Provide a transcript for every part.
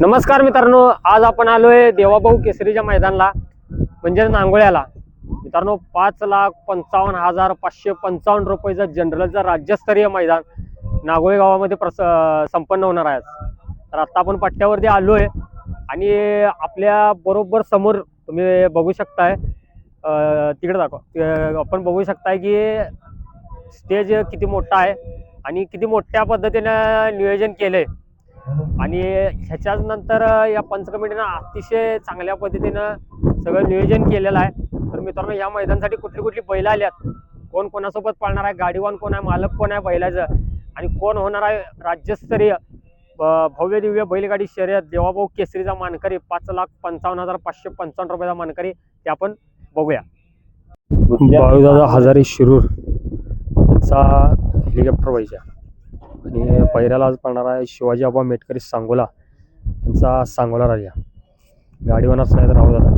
नमस्कार मित्रांनो आज आपण आलोय देवाभाऊ केसरीच्या मैदानाला म्हणजे नांगोळ्याला. मित्रांनो पाच लाख पंचावन्न हजार पाचशे पंचावन्न रुपयेचा जनरलचं राज्यस्तरीय मैदान नागोळे गावामध्ये प्रस संपन्न होणार आहे तर आता आपण पट्ट्यावरती आलोय आणि आपल्या बरोबर समोर तुम्ही बघू शकताय तिकडे दाखवा. आपण बघू शकताय की स्टेज किती मोठा आहे आणि किती मोठ्या पद्धतीनं नियोजन केलंय. आणि ह्याच्याच नंतर या पंचकमिटीनं अतिशय चांगल्या पद्धतीनं सगळं नियोजन केलेलं आहे. तर मित्रांनो या मैदानासाठी कुठली कुठली बैल आल्यात? कोण कोणासोबत पाळणार आहे? गाडीवान कोण आहे? मालक कोण आहे बैलाचं? आणि कोण होणार आहे राज्यस्तरीय भव्य दिव्य बैलगाडी शर्यत? देवाभाऊ केसरीचा मानकरी पाच लाख पंचावन्न हजार पाचशे पंचावन्न रुपयाचा मानकरी ते आपण बघूया. बाळूदादा हजारे शिरूर यांचा हेलिकॉप्टर पाहिजे आणि पहिल्याला आज पडणार आहे शिवाजी आबा मेटकरी सांगोला. यांचा सांगोला राजा गाडीवानाच नाही तर राहू दादा.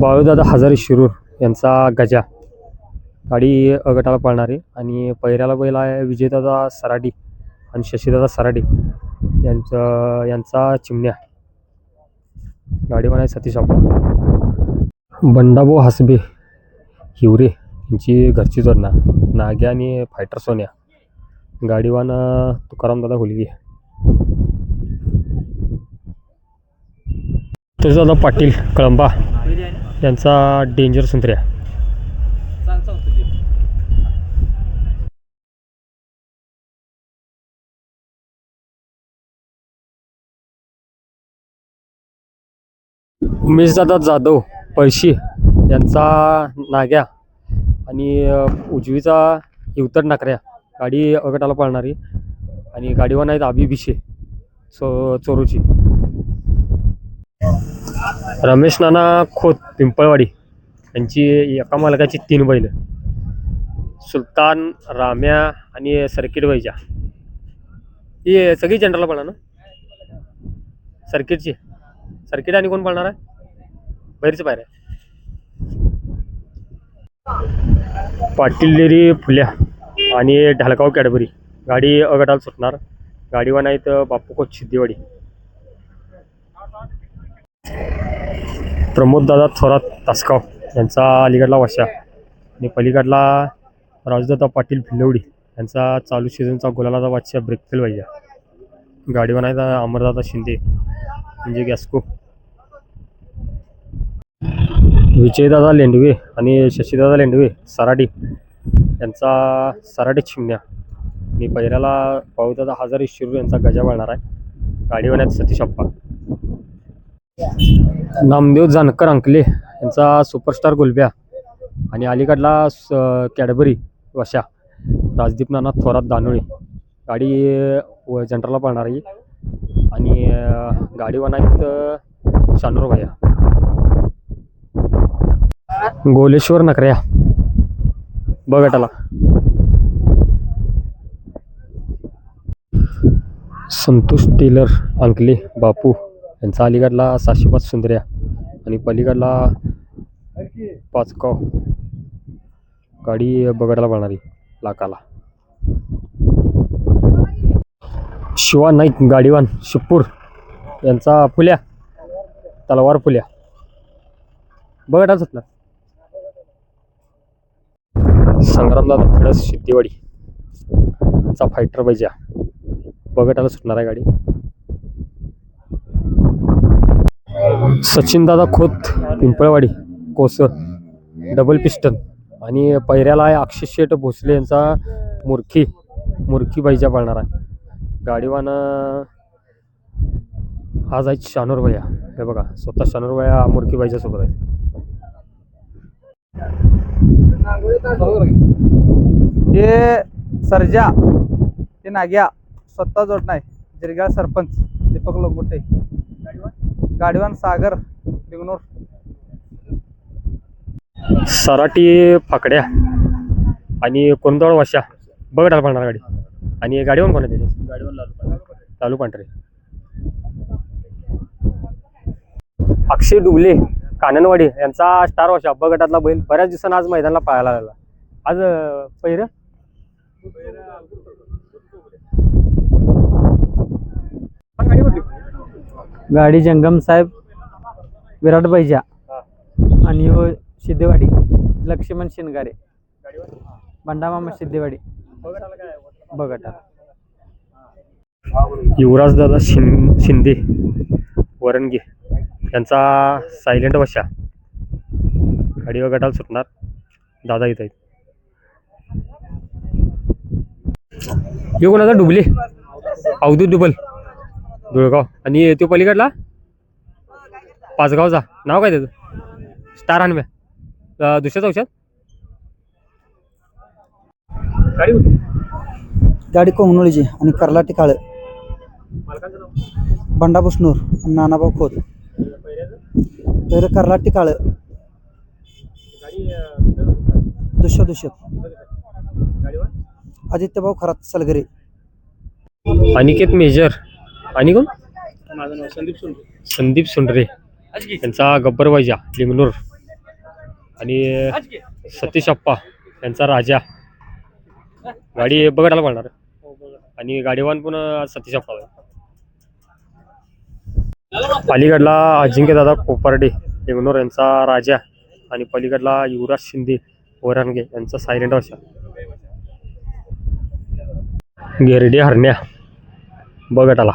बाळूदादा हजारी शिरूर यांचा गजा. गाडी अगटाला पळणारी आणि पैऱ्याला बैल आहे विजयदादा सराडी आणि शशीदादा सराडी यांचं यांचा चिमण्या. गाडीवान आहे सतीश आबा बंडाबो हसबे हिवरे. जी घरची जोडणा नाग्या आणि फायटर सोन्या. गाडीवान अं, तुकारामदादा हुलगी. दादा पाटील कळंबा. यांचा डेंजर संत्र्या उमेशदादा जाधव पळशी यांचा नाग्या. आणि उजवीचा हिवतर नाकऱ्या गाडी अगटाला पळणारी आणि गाडीवान आहेत आबी भिशे चो चोरूची. रमेश नाना खोत पिंपळवाडी यांची एका मालकाची तीन बैल. सुलतान राम्या आणि सर्किट बैजा ही सगळी जनरल पळणार ना? सर्किटची सर्किट आणि कोण पळणार आहे? बाहेरचं बाहेर आहे पाटीलदेरी फुल्या आणि ढालगाव कॅडबरी. गाडी अगटाला सुटणार. गाडीवान आहेत बापूकोच सिद्धीवाडी. प्रमोद प्रमोददादा थोरात तासगाव यांचा अलीगडला वशा आणि पलीकडला राजदादा पाटील भिलवडी यांचा चालू सीझनचा गुलालाचा वाच्या ब्रेकफेल पाहिजे गाडीवान आहेत अमरदादा शिंदे म्हणजे गॅस्को. विजयदादा लेंडवे आणि शशीदादा लेंडवे सराडी. यांचा सराडी चिमण्या आणि पहिल्याला पाऊदादा हजार शिरूर यांचा गजा वळणार आहे. गाडीवाण्यात सतीश अप्पा. नामदेव जानकर अंकले यांचा सुपरस्टार गुलब्या. आणि अलीकडला स- कॅडबरी वशा. राजदीप नाना थोरात दानोळी. गाडी व जनरलला पळणार. आहे आणि अं, गाडीवान आहेत शानूर भैया. गोलेश्वर नकऱ्या बघटाला संतोष टेलर अंकले बापू यांचा अलीकडला सहाशे पाच सुंदर्या आणि पलीकडला पाचकाव गाडी बघटाला पाहणारी लाकाला. शिवा नाईक गाडीवान शिपूर यांचा फुल्या तलवार फुल्या बघटाच सुटला संग्रामदादा खडस सिद्धीवाडी यांचा फायटर बैजा. बघटाला सुटणार आहे गाडी. सचिनदादा खोत पिंपळवाडी कोस डबल पिस्टन आणि पैऱ्याला आहे अक्षय शेठ भोसले यांचा मुरखी मुरखी बैजा पाळणार आहे. गाडीवान आज आहे शानूर भैया. हे बघा स्वतः शानूर भैया मुरखी बाईच्या सोबत आहे हे सर्जा हे नाग्या स्वतः जोडणार जिरगाळ सरपंच दीपक लोकोटे गाडीवान सागर बिगनोर. सराटी फाकड्या आणि कोंदळ वाशा बघ पाळणार गाडी. आणि गाडीवान कोण आहे त्याच्यात? गाडीवान लालू चालू पांढरे. अक्षय डुबले. काननवाडी यांचा स्टार वॉश अब्बा गटातला बैल बऱ्याच दिवसांना आज मैदानाला पाहायला आला आज पहिर? गाडी जंगम साहेब विराट बैजा आणि हो सिद्धेवाडी लक्ष्मण शिनगारे बंडामामा सिद्धेवाडी. बघटा युवराजदादा शिं शिंदे वरणगे यांचा सायलेंट वशा. गाडीवर गटाला सुटणार. दादा आहेत. हे कोणाचा? डुबले? अवधूत डुबल. धुळगाव. आणि तो पलीकडला? पाचगावचा. नाव काय त्याचं? स्टार हनम्या अं, दुसऱ्या चौशात गाडी? गाडी कोंगनोळीची आणि कर्लाटी काळ. बंडा बुसनूर नानाभाऊ खोत. तर कर्लाटी काळ. दुष्य दुष्यत आदित्यभाऊ खरात सलगरे. अनिकेत मेजर. आणि कोण? संदीप सुंडरे यांचा गब्बर वायजा लिंगनूर आणि सतीश अप्पा यांचा राजा. गाडी बघायला पडणार आणि गाडीवान पण आज सतीश अप्पा. आहे. अलीकडला अजिंक्य दादा कोपर्डे लिंगनूर यांचा राजा आणि पलीकडला युवराज शिंदे वरानगे यांचा सायलेंट वर्षा गेरडी हरण्या बघटाला